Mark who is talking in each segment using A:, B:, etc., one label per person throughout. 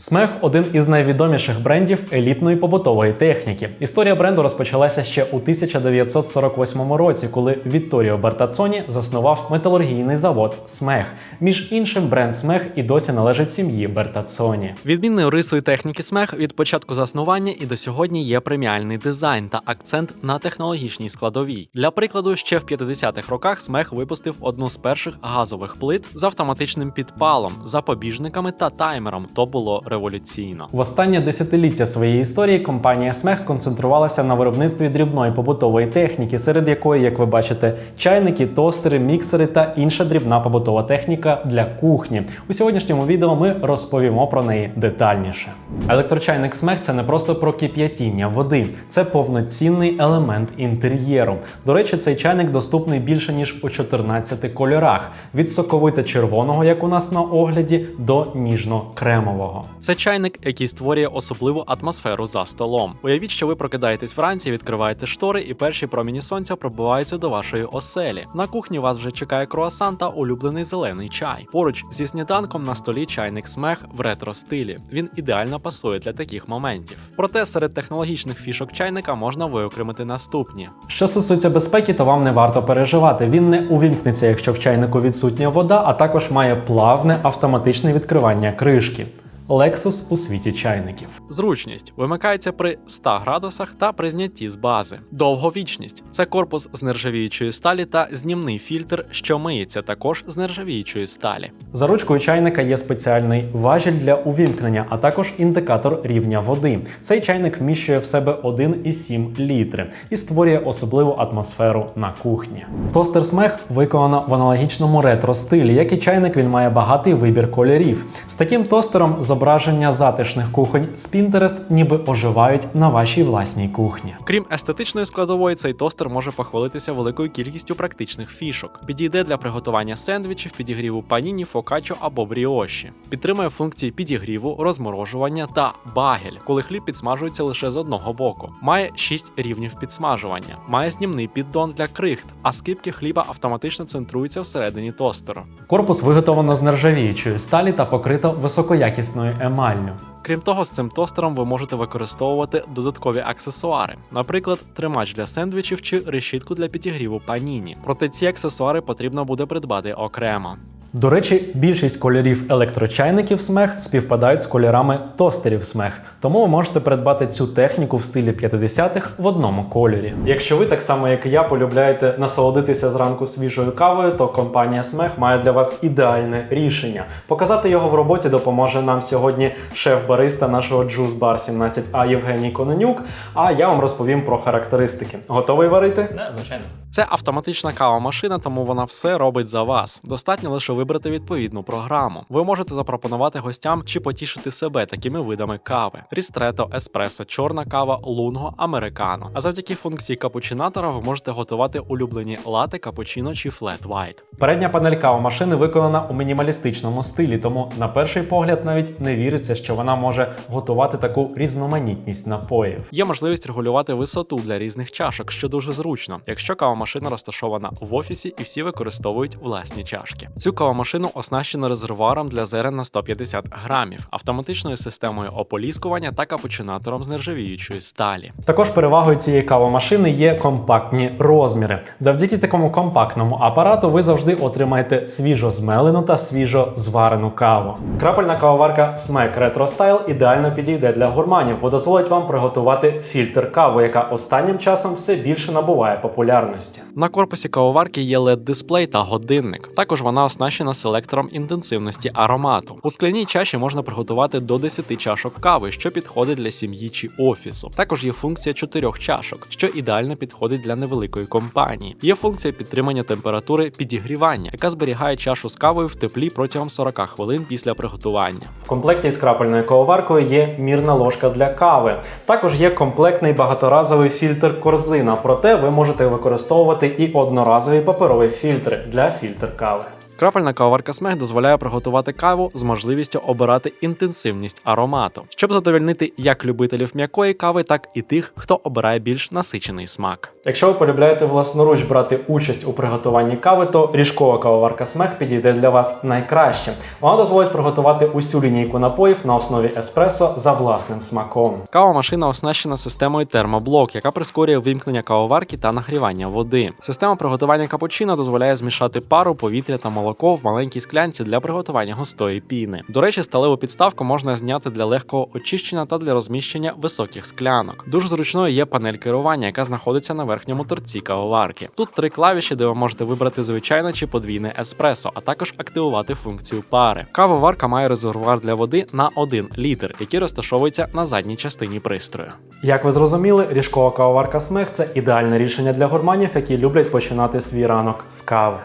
A: Смех один із найвідоміших брендів елітної побутової техніки. Історія бренду розпочалася ще у 1948 році, коли Вітторіо Бертацоні заснував металургійний завод Смех. Між іншим, бренд Смех і досі належить сім'ї Бертацоні.
B: Відмінною рисою техніки смех від початку заснування і до сьогодні є преміальний дизайн та акцент на технологічній складовій. Для прикладу, ще в 50-х роках смех випустив одну з перших газових плит з автоматичним підпалом, запобіжниками та таймером. То було революційно.
A: В останнє десятиліття своєї історії компанія Смех сконцентрувалася на виробництві дрібної побутової техніки, серед якої, як ви бачите, чайники, тостери, міксери та інша дрібна побутова техніка для кухні. У сьогоднішньому відео ми розповімо про неї детальніше. Електрочайник Смех це не просто про кип'ятіння води, це повноцінний елемент інтер'єру. До речі, цей чайник доступний більше ніж у 14 кольорах: від соковито червоного, як у нас на огляді, до ніжно-кремового.
B: Це чайник, який створює особливу атмосферу за столом. Уявіть, що ви прокидаєтесь вранці, відкриваєте штори, і перші проміні сонця пробиваються до вашої оселі. На кухні вас вже чекає круасан та улюблений зелений чай. Поруч зі сніданком на столі чайник смех в ретро стилі. Він ідеально пасує для таких моментів. Проте серед технологічних фішок чайника можна виокремити наступні:
A: Що стосується безпеки, то вам не варто переживати. Він не увімкнеться, якщо в чайнику відсутня вода, а також має плавне автоматичне відкривання кришки. Lexus у світі чайників.
B: Зручність вимикається при 100 градусах та при знятті з бази. Довговічність це корпус з нержавіючої сталі та знімний фільтр, що миється також з нержавіючої сталі.
A: За ручкою чайника є спеціальний важіль для увімкнення, а також індикатор рівня води. Цей чайник вміщує в себе 1,7 літри і створює особливу атмосферу на кухні. Тостер смех виконано в аналогічному ретро стилі. Як і чайник, він має багатий вибір кольорів. З таким тостером зображення затишних кухонь з Pinterest ніби оживають на вашій власній кухні.
B: Крім естетичної складової, цей тостер може похвалитися великою кількістю практичних фішок. Підійде для приготування сендвічів, підігріву паніні, фокаччо або бріоші. Підтримує функції підігріву, розморожування та багель, коли хліб підсмажується лише з одного боку. Має 6 рівнів підсмажування, має знімний піддон для крихт, а скипки хліба автоматично центруються всередині тостеру.
A: Корпус виготовлено з нержавіючої сталі та покрито високоякісною емаллю.
B: Крім того, з цим тостером ви можете використовувати додаткові аксесуари, наприклад, тримач для сендвічів чи решітку для підігріву паніні. Проте ці аксесуари потрібно буде придбати окремо.
A: До речі, більшість кольорів електрочайників смех співпадають з кольорами тостерів смех, тому ви можете придбати цю техніку в стилі 50-х в одному кольорі. Якщо ви так само, як і я, полюбляєте насолодитися зранку свіжою кавою, то компанія Смех має для вас ідеальне рішення. Показати його в роботі допоможе нам сьогодні шеф-бариста нашого Juice Bar 17А Євгеній Кононюк. А я вам розповім про характеристики. Готовий варити?
C: Да, звичайно.
B: Це автоматична кава-машина, тому вона все робить за вас. Достатньо лише вибрати відповідну програму. Ви можете запропонувати гостям чи потішити себе такими видами кави: рістрето, еспресо, чорна кава, лунго, американо. А завдяки функції капучинатора ви можете готувати улюблені лате, капучино чи флет вайт.
A: Передня панель кавомашини виконана у мінімалістичному стилі, тому на перший погляд навіть не віриться, що вона може готувати таку різноманітність напоїв.
B: Є можливість регулювати висоту для різних чашок, що дуже зручно, якщо кавомашина розташована в офісі і всі використовують власні чашки. Цю кавомашину оснащено резервуаром для зерен на 150 грамів, автоматичною системою ополіскування та капучинатором з нержавіючої сталі.
A: Також перевагою цієї кавомашини є компактні розміри. Завдяки такому компактному апарату ви завжди отримаєте свіжо змелену та свіжо зварену каву. Крапельна кавоварка Smack Retro Style ідеально підійде для гурманів, бо дозволить вам приготувати фільтр кави, яка останнім часом все більше набуває популярності.
B: На корпусі кавоварки є led дисплей та годинник. Також вона оснащена селектором інтенсивності аромату. У скляній чаші можна приготувати до 10 чашок кави, що підходить для сім'ї чи офісу. Також є функція чотирьох чашок, що ідеально підходить для невеликої компанії. Є функція підтримання температури підігрівання, яка зберігає чашу з кавою в теплі протягом 40 хвилин після приготування.
A: В комплекті з крапельною кавоваркою є мірна ложка для кави. Також є комплектний багаторазовий фільтр корзина, проте ви можете використовувати і одноразові паперові фільтри для фільтр кави.
B: Крапельна кавоварка смех дозволяє приготувати каву з можливістю обирати інтенсивність аромату, щоб задовольнити як любителів м'якої кави, так і тих, хто обирає більш насичений смак.
A: Якщо ви полюбляєте власноруч брати участь у приготуванні кави, то ріжкова кавоварка смех підійде для вас найкраще. Вона дозволить приготувати усю лінійку напоїв на основі еспресо за власним смаком.
B: Кавомашина оснащена системою термоблок, яка прискорює вимкнення кавоварки та нагрівання води. Система приготування капучино дозволяє змішати пару, повітря та молоко в маленькій склянці для приготування густої піни. До речі, сталеву підставку можна зняти для легкого очищення та для розміщення високих склянок. Дуже зручною є панель керування, яка знаходиться на верхньому торці кавоварки. Тут три клавіші, де ви можете вибрати звичайне чи подвійне еспресо, а також активувати функцію пари. Кавоварка має резервуар для води на 1 літр, який розташовується на задній частині пристрою.
A: Як ви зрозуміли, ріжкова кавоварка смех це ідеальне рішення для гурманів, які люблять починати свій ранок з кави.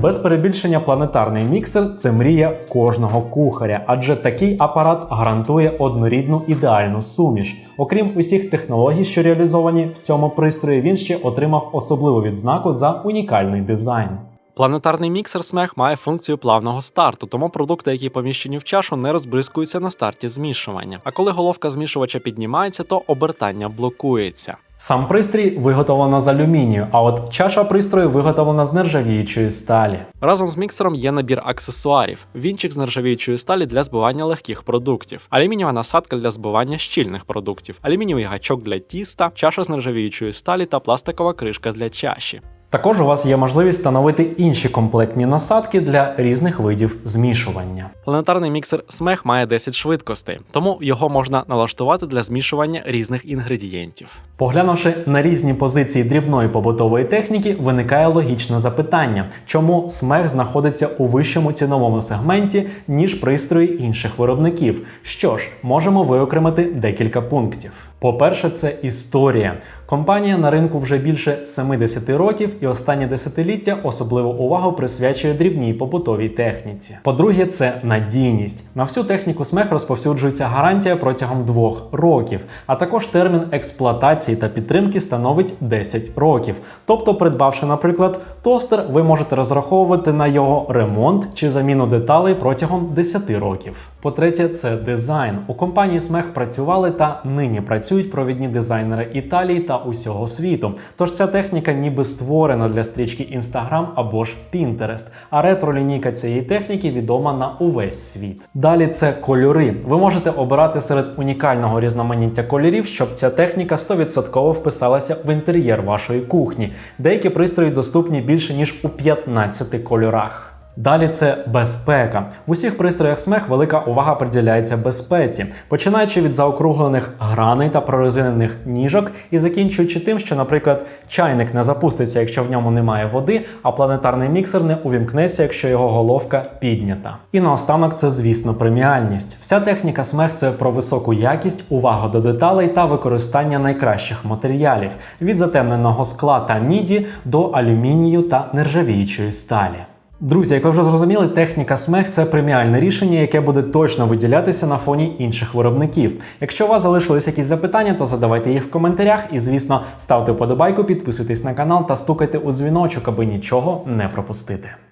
A: Без перебільшення планетарний міксер це мрія кожного кухаря, адже такий апарат гарантує однорідну ідеальну суміш. Окрім усіх технологій, що реалізовані в цьому пристрої, він ще отримав особливу відзнаку за унікальний дизайн.
B: Планетарний міксер смех має функцію плавного старту, тому продукти, які поміщені в чашу, не розбризкуються на старті змішування. А коли головка змішувача піднімається, то обертання блокується.
A: Сам пристрій виготовлено з алюмінію, а от чаша пристрою виготовлена з нержавіючої сталі.
B: Разом з міксером є набір аксесуарів: вінчик з нержавіючої сталі для збивання легких продуктів, алюмінієва насадка для збивання щільних продуктів, алюмінієвий гачок для тіста, чаша з нержавіючої сталі та пластикова кришка для чаші.
A: Також у вас є можливість встановити інші комплектні насадки для різних видів змішування.
B: Планетарний міксер смех має 10 швидкостей, тому його можна налаштувати для змішування різних інгредієнтів.
A: Поглянувши на різні позиції дрібної побутової техніки, виникає логічне запитання, чому смех знаходиться у вищому ціновому сегменті, ніж пристрої інших виробників. Що ж, можемо виокремити декілька пунктів. По-перше, це історія. Компанія на ринку вже більше 70 років і останні десятиліття особливу увагу присвячує дрібній побутовій техніці. По-друге, це надійність. На всю техніку смех розповсюджується гарантія протягом двох років, а також термін експлуатації та підтримки становить 10 років. Тобто, придбавши, наприклад, тостер, ви можете розраховувати на його ремонт чи заміну деталей протягом 10 років. По-третє, це дизайн. У компанії Смех працювали та нині працюють провідні дизайнери Італії та усього світу. Тож ця техніка ніби створена для стрічки Instagram або ж Pinterest, а ретро-лінійка цієї техніки відома на увесь світ. Далі це кольори. Ви можете обирати серед унікального різноманіття кольорів, щоб ця техніка 100% вписалася в інтер'єр вашої кухні. Деякі пристрої доступні більше ніж у 15 кольорах. Далі це безпека. В усіх пристроях смех велика увага приділяється безпеці, починаючи від заокруглених граней та прорезинених ніжок і закінчуючи тим, що, наприклад, чайник не запуститься, якщо в ньому немає води, а планетарний міксер не увімкнеться, якщо його головка піднята. І наостанок це, звісно, преміальність. Вся техніка смех це про високу якість, увагу до деталей та використання найкращих матеріалів від затемненого скла та міді до алюмінію та нержавіючої сталі. Друзі, як ви вже зрозуміли, техніка смех це преміальне рішення, яке буде точно виділятися на фоні інших виробників. Якщо у вас залишились якісь запитання, то задавайте їх в коментарях і, звісно, ставте вподобайку, підписуйтесь на канал та стукайте у дзвіночок, аби нічого не пропустити.